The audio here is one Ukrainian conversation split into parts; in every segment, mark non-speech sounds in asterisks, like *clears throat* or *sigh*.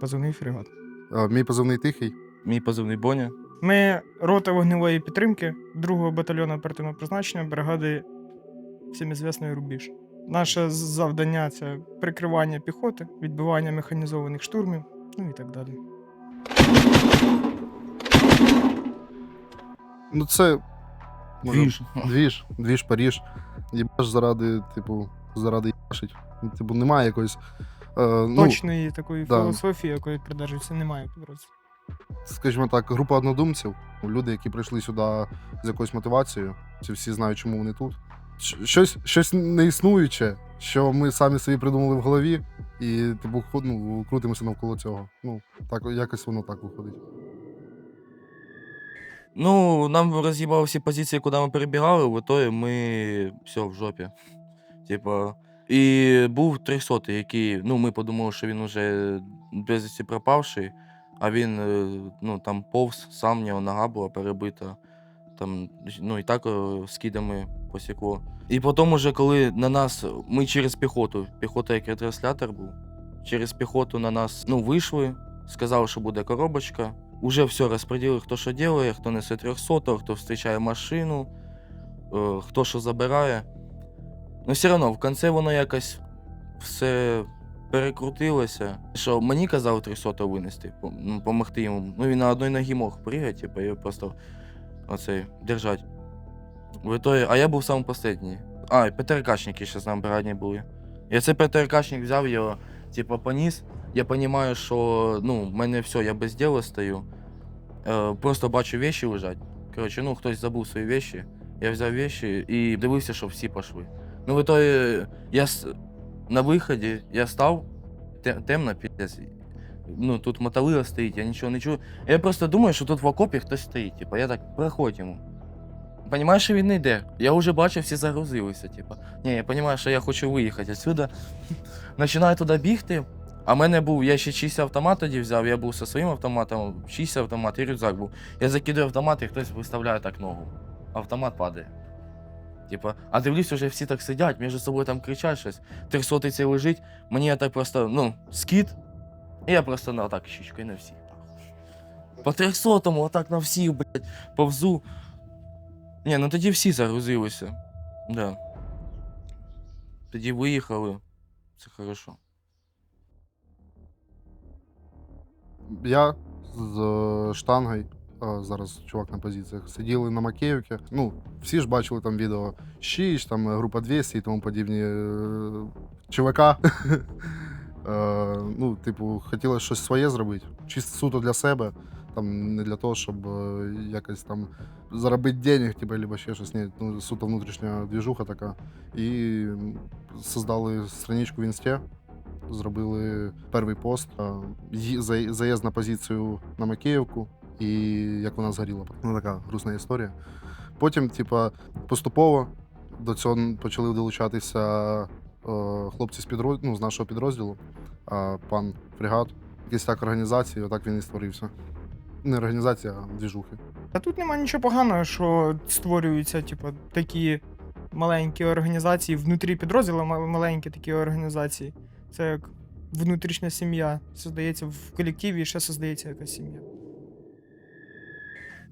позивний фрегат. Е, Мій позивний тихий. Мій позивний Боня. Ми рота вогневої підтримки 2-го батальйону оперативного призначення бригади всімізвісної рубіж. Наше завдання це прикривання піхоти, відбивання механізованих штурмів, ну і так далі. Ну це. Двіж. Двіж, двіж, Паріж. Їбаш заради, типу, заради їбашить. Типу, немає якоїсь. Е, ну, Точної такої да. філософії, якої придержується, немає підрозділу. скажімо так, група однодумців, люди, які прийшли сюди з якоюсь мотивацією, ці всі знають, чому вони тут. Щось, щось неіснуюче, що ми самі собі придумали в голові, і типу, ну, крутимося навколо цього. Ну, так, якось воно так виходить. Ну, нам роз'їбали всі позиції, куди ми перебігали, в ітогі ми все в жопі. Типа. І був 300 який, ну, ми подумали, що він уже безвісті пропавший, а він е, ну, там повз, сам в нього нога була перебита. Там, ну і так е, скидами посікло. І потім, уже, коли на нас, ми через піхоту, піхота як ретранслятор був, через піхоту на нас ну, вийшли, сказали, що буде коробочка. Уже все розподілили, хто що робить, хто несе 300, хто зустрічає машину, е, хто що забирає. Ну, все одно, в кінці воно якось все перекрутилося. Що мені казали 300 винести, ну, помогти йому. Ну, він на одній ногі мог пригати, типу, і просто оцей, держать. В итоге, а я був сам останній. А, і ПТРКшники ще з нами бригаді були. Я цей ПТРКшник взяв його, типу, поніс. Я розумію, що ну, в мене все, я без діла стою. Е, просто бачу вещи лежать. Коротше, ну, хтось забув свої вещи. Я взяв вещи і дивився, що всі пішли. Ну, в итоге, я на виході, я став, те- темно, піздець. Ну, тут мотовила стоїть, я нічого не чую. Я просто думаю, що тут в окопі хтось стоїть. Типу, я так проходь йому. Понімаєш, що він не йде. Я вже бачив, всі загрузилися. Типу. Ні, я розумію, що я хочу виїхати відсюди. Починаю *laughs* туди бігти. А в мене був, я ще чийсь автомат тоді взяв, я був зі своїм автоматом, чийсь автомат і рюкзак був. Я закидаю автомат і хтось виставляє так ногу. Автомат падає. Типа, а дивлюсь, вже всі так сидять, між собою там кричать щось. Трьохсотий цей лежить, мені так просто, ну, скид, і я просто на так щічкою на всіх. По трьохсотому, отак на всіх, блядь, повзу. Ні, ну тоді всі загрузилися. Да. Тоді виїхали. Це хорошо. Я з штангою, зараз чувак на позиціях, сиділи на Макеївці. Ну, всі ж бачили там відео 6, там е, група 200 і тому подібні е, ЧВК. *laughs* Е, Ну, типу, хотіли щось своє зробити, чисто суто для себе. Там не для того, щоб е, якось там заробити денег, типу, або ще щось. Ні, ну, суто внутрішня двіжуха така. І создали страничку в інсті, зробили перший пост, е, заїзд на позицію на Макеївку, і як вона згоріла. Ну, така грустна історія. Потім, типа, поступово до цього почали долучатися е, хлопці з, підроз... ну, з нашого підрозділу, е, пан Фрегат. Якийсь так організації, отак він і створився. Не організація, а двіжухи. Та тут немає нічого поганого, що створюються, типу, такі маленькі організації, внутрі підрозділу ма- маленькі такі організації. Це як внутрішня сім'я. Создається в колективі і ще создається якась сім'я.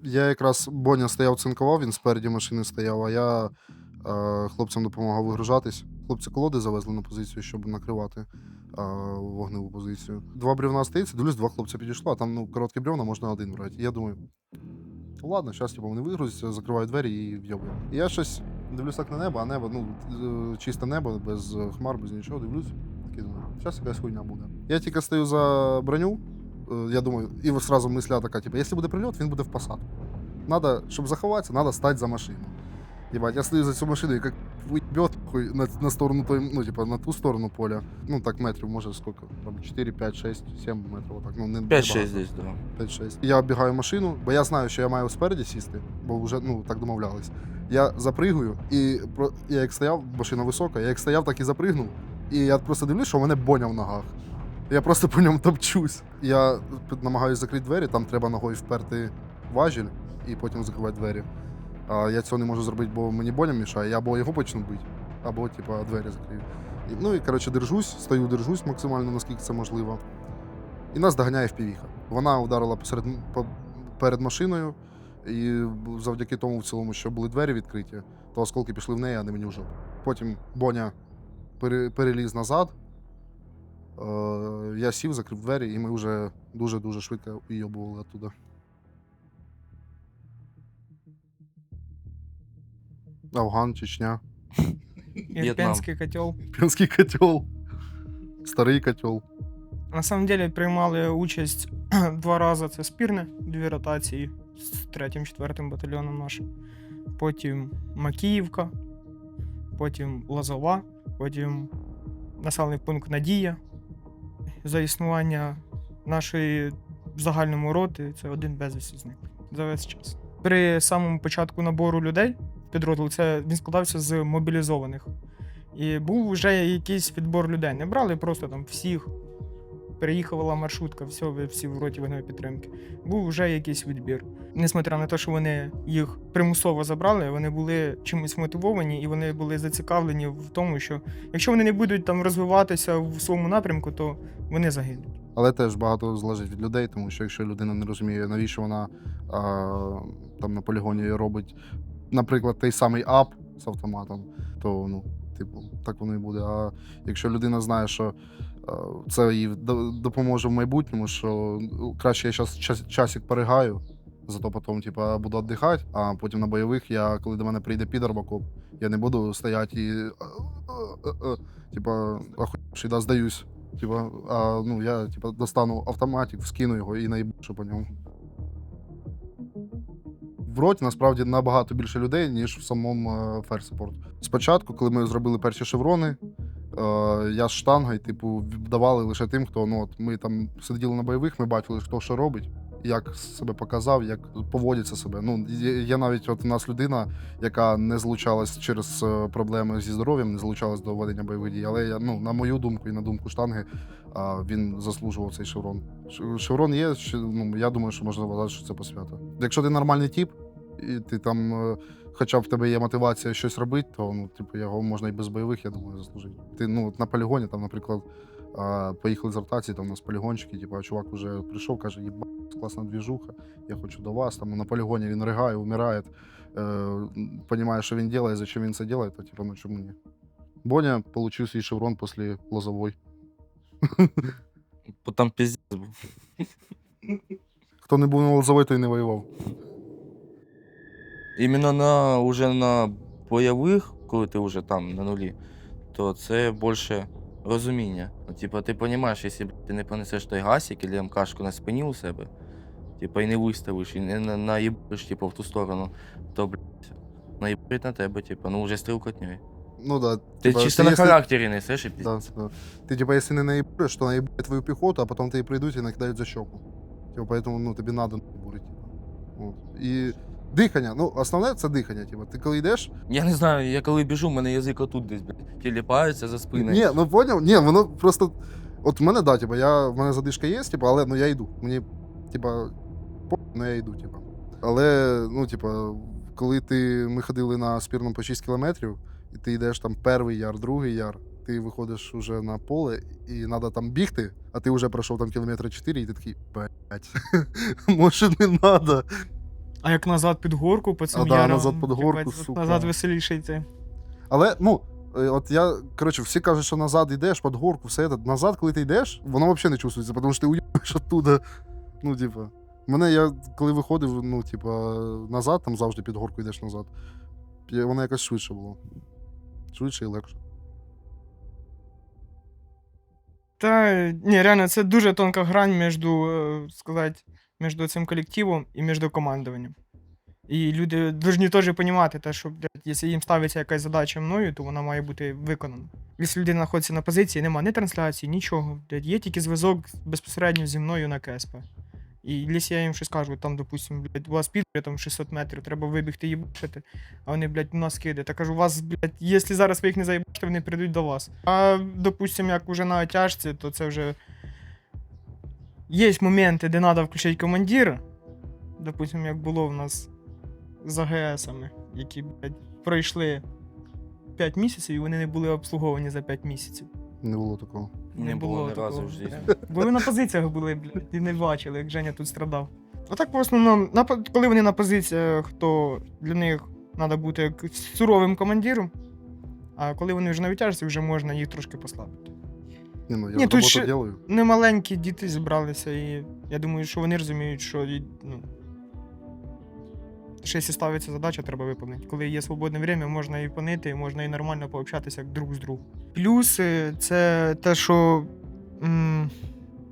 Я якраз Боня стояв цинкував, він спереді машини стояв, а я е, хлопцям допомагав вигружатись. Хлопці колоди завезли на позицію, щоб накривати е, вогневу позицію. Два бревна стоїться, дивлюсь, два хлопця підійшло, а там ну, короткі бревна можна один брати. Я думаю, «Ну, ладно, зараз типу, вони вигрузяться, закриваю двері і в'єбую. І я щось дивлюсь так на небо, а небо, ну, е, чисте небо, без хмар, без нічого, дивлюсь. Такий думаю, зараз якась хуйня буде. Я тільки стою за броню, я думаю, і сразу мисля така, типу, якщо буде прильот, він буде в посадку. Надо, щоб заховатися, надо стати за машину. Ебать, я стою за цю машину і як вибьет на, на сторону той, ну, типа, на ту сторону поля. Ну, так метрів, може, сколько? Там 4, 5, 6, 7 метрів, отак. Ну, не 5-6 небагато. десь, да. 5-6. Я оббігаю машину, бо я знаю, що я маю спереді сісти, бо вже ну, так домовлялись. Я запригую, і я як стояв, машина висока, я як стояв, так і запригнув. І я просто дивлюсь, що у мене боня в ногах. Я просто по ньому топчусь. Я намагаюся закрити двері, там треба ногою вперти важіль і потім закривати двері. А я цього не можу зробити, бо мені боня мішає, я або його почну бити, або типа двері закрию. І, ну і коротше держусь, стою, держусь максимально, наскільки це можливо. і нас доганяє впівіха. Вона ударила посеред, по- перед машиною, і завдяки тому, в цілому, що були двері відкриті, то осколки пішли в неї, а не мені в жопу. Потім Боня пере- переліз назад. Е, я сів, закрив двері, і ми вже дуже-дуже швидко уйобували оттуда. Афган, Чечня, Ірпенський котел. Пінський котел, старий котел. На самом деле приймали участь *clears throat* два рази. Це спірне, дві ротації з третім, четвертим батальйоном нашим. Потім Макіївка, потім Лозова, потім населений пункт Надія. За існування нашої загальному роти це один безвісті зник за весь час. При самому початку набору людей в підрозділ це він складався з мобілізованих. І був вже якийсь відбор людей. Не брали просто там всіх переїхала маршрутка, все, всі в роті вогневої підтримки. Був вже якийсь відбір. Несмотря на те, що вони їх примусово забрали, вони були чимось мотивовані і вони були зацікавлені в тому, що якщо вони не будуть там розвиватися в своєму напрямку, то вони загинуть. Але теж багато залежить від людей, тому що якщо людина не розуміє, навіщо вона а, там на полігоні робить, наприклад, той самий ап з автоматом, то ну, типу, так воно і буде. А якщо людина знає, що а, це їй допоможе в майбутньому, що ну, краще я зараз час, часик перегаю, зато потім типу, буду віддихати, а потім на бойових я, коли до мене прийде підар окоп, я не буду стояти і «А, а, а, а», типа, ахуєвши, да, здаюсь. Типа, а, ну, я типа, достану автоматик, вскину його і наїбушу по ньому. В роті насправді набагато більше людей, ніж в самому Fair Support. Спочатку, коли ми зробили перші шеврони, е, я з штангою, типу, давали лише тим, хто ну, от ми там сиділи на бойових, ми бачили, хто що робить, як себе показав, як поводиться себе. Ну, є, навіть от у нас людина, яка не злучалась через е, проблеми зі здоров'ям, не злучалась до ведення бойових дій. Але я, ну, на мою думку і на думку штанги, він заслужував цей шеврон. Шеврон є, ну, я думаю, що можна вважати, що це посвята. Якщо ти нормальний тип, і ти там, е, хоча б в тебе є мотивація щось робити, то ну, типу, його можна і без бойових, я думаю, заслужити. Ти ну, на полігоні, там, наприклад, а, поїхали з ротації, там у нас полігончики, типу, а чувак вже прийшов, каже, єба, класна двіжуха, я хочу до вас. Там на полігоні він ригає, умирає, е, розуміє, що він робить, зачем він це робить, то типу, ну чому ні. Боня отримав свій шеврон після Лозової. Бо Там піздець був. Хто не був на Лозової, той не воював. Іменно на уже на бойових, коли ти вже там на нулі, то це більше розуміння. Ну, типа, ти розумієш, якщо ти не понесеш той гасик або МКшку на спині у себе, типа, і не виставиш, і не на- наїбиш, типа, в ту сторону, то, блядь, наїбить на тебе, типа, ну вже стрілкотньою. Ну да. Ти типа, чисто на якщо- характері несеш і. Да, да. Ты, типа, если не наебешь, то наебать твою пехоту, а потом тебе придут и накидают за щеку. Типа, поэтому, ну, тобі надо наебурить. Типа. От. Дихання. Ну, основне це дихання. Типа, ти коли йдеш. Я не знаю, я коли біжу, в мене язик отут десь, блядь, тіліпається за спиною. Ні, ну поняв? Ні, воно просто. От в мене, да, типа, я, в мене задишка є, типа, але ну, я йду. Мені, типа, по, ну я йду, типа. Але, ну, типа, коли ти, ми ходили на спірну по 6 кілометрів, і ти йдеш там перший яр, другий яр, ти виходиш уже на поле, і треба там бігти, а ти вже пройшов там кілометри 4, і ти такий, блять, *laughs* може не треба. А як назад під горку по цим А, да, ярам, назад під горку, їбать, сука. Назад веселіше йти. Але ну, е, от я, коротше, всі кажуть, що назад йдеш під горку, все це. Назад, коли ти йдеш, воно взагалі не чувствується, тому що ти уїбаєш оттуда. Ну, типа. Мене я коли виходив, ну, типа, назад, там завжди під горку йдеш назад. я- Воно якось швидше було. Швидше і легше. Та ні, реально, це дуже тонка грань між, е, сказати, між цим колективом і між командуванням. І люди повинні теж розуміти, те, що якщо їм ставиться якась задача мною, то вона має бути виконана. Якщо людина знаходиться на позиції, немає ні трансляції, нічого. Блядь, є тільки зв'язок безпосередньо зі мною на КСП. І якщо я їм щось кажу, там, допустим, блядь, у вас піде там 600 метрів, треба вибігти і їбашити, а вони, блядь, нас кидають. Та кажу, у вас, блядь, якщо зараз ви їх не заїбашите, вони прийдуть до вас. А, допустим, як уже на тяжці, то це вже. Є моменти, де треба включити командира. Допустим, як було в нас з АГСами, які, блядь, пройшли 5 місяців і вони не були обслуговані за 5 місяців. Не було такого. Не було ні разу в житті. Бо ви на позиціях були, блядь, і не бачили, як Женя тут страдав. А так, в основному, на, коли вони на позиціях, то для них треба бути як суровим командиром. А коли вони вже на відтяжці, вже можна їх трошки послабити. Ні, ну я Ні, тут роботу ще- делаю. Немаленькі діти зібралися, і я думаю, що вони розуміють, що і, ну, якщо ставиться задача, треба виповнити. Коли є свободне время, можна і понити, можна і нормально пообщатися друг з другом. Плюс, це те, що м,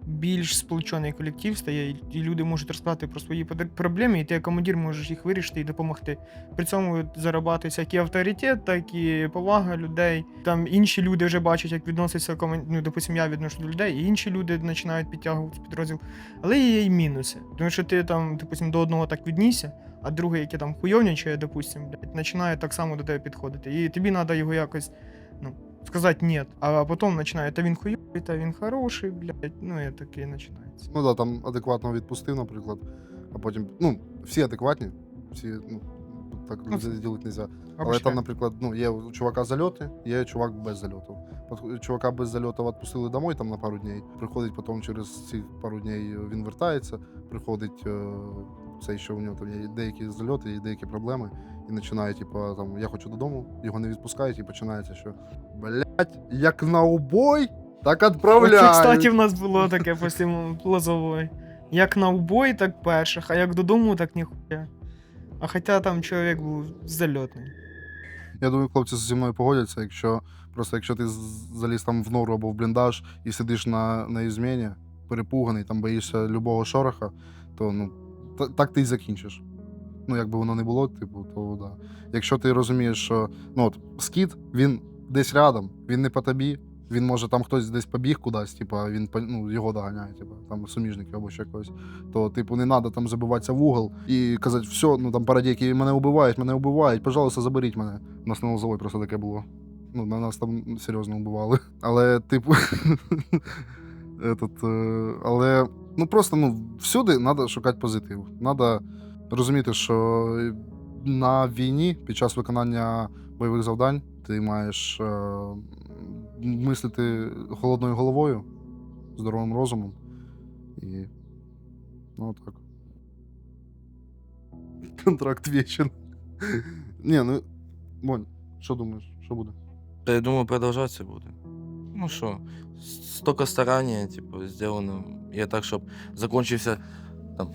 більш сполучений колектив стає, і- люди можуть розказати про свої проблеми, і ти як командир можеш їх вирішити і допомогти. При цьому зарабатується як і авторитет, так і повага людей. Там інші люди вже бачать, як відноситься ну, допустим, я відношу до людей, і інші люди починають підтягувати підрозділ. Але є й мінуси. Тому що ти там, допустим, до одного так віднісся, а другий, який там хуйовничає, допустим, починає так само до тебе підходити. І тобі треба його якось ну, сказати ні. А потім починає, та він хуйовий, та він хороший, блядь. Ну і таке починається. Ну да, там адекватно відпустив, наприклад, а потім. Ну, всі адекватні, всі, ну, так Ну, ділити не можна. Але там, наприклад, ну, є у чувака зальоти, є чувак без зальоту. Чувака без зальоту відпустили домой там на пару днів. Приходить потім через ці пару днів він вертається, приходить е, цей, що у нього там є деякі зальоти, є деякі проблеми, і починає, типу, там, я хочу додому, його не відпускають, і починається, що блять, як на убой, так Оце, відправляють. кстати, в нас було таке після Лозової. Як на убой, так перших, а як додому, так ніхуя. А хоча там чоловік був зальотний. Я думаю, хлопці зі мною погодяться, якщо просто якщо ти заліз там в нору або в бліндаж і сидиш на, на ізмені, перепуганий, там боїшся любого шороха, то ну та- так ти й закінчиш. Ну, якби воно не було, типу, то да. Якщо ти розумієш, що ну от скіт, він десь рядом, він не по тобі, він може там хтось десь побіг кудись, типу, а він ну, його доганяє, типу, там суміжники або ще когось. То, типу, не треба там забиватися в угол і казати, все, ну там парадійки мене вбивають, мене вбивають, пожалуйста, заберіть мене. У нас на Лозовой просто таке було. Ну, на нас там серйозно вбивали. *laughs* Але, типу. *laughs* этот, е, але ну просто ну, всюди треба шукати позитив. Треба розуміти, що на війні під час виконання бойових завдань ти маєш е, мислити холодною головою, здоровим розумом. І. Ну, так. Контракт вічен. Ні, ну. Монь, що думаєш, що буде? Та я думаю, продовжатися буде. Ну що, столько старання, типу, сделано. Я так, щоб закончився там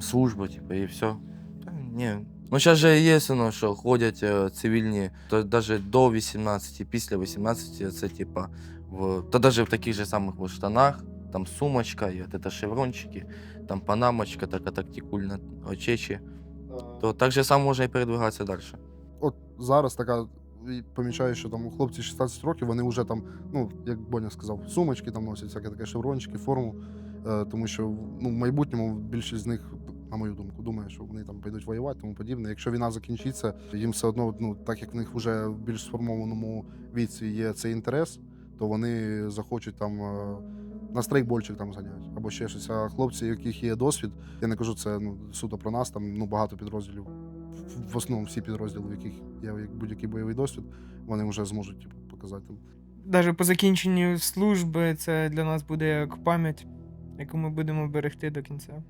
служба, типу, і все. Та ні. Ну, зараз же є, ну, що ходять е, цивільні, то навіть до 18, після 18, це типа в. Та навіть в таких же самих от штанах, там сумочка, і от это шеврончики, там панамочка, така тактикульна очечі. То так же само можна і передвигатися далі. От зараз така. і Помічаю, що там у хлопців 16 років, вони вже там, ну, як Боня сказав, сумочки там носять, всяке таке шеврончики, форму. Е, тому що ну, в майбутньому більшість з них, на мою думку, думає, що вони там підуть воювати, тому подібне. Якщо війна закінчиться, їм все одно, ну, так як в них вже в більш сформованому віці є цей інтерес, то вони захочуть там е, на страйкбольчик там зганяти або ще щось. А хлопці, яких є досвід, я не кажу це ну, суто про нас, там ну, багато підрозділів. В- основному всі підрозділи, в яких є як будь-який бойовий досвід, вони вже зможуть типу, показати. Навіть по закінченню служби це для нас буде як пам'ять, яку ми будемо берегти до кінця.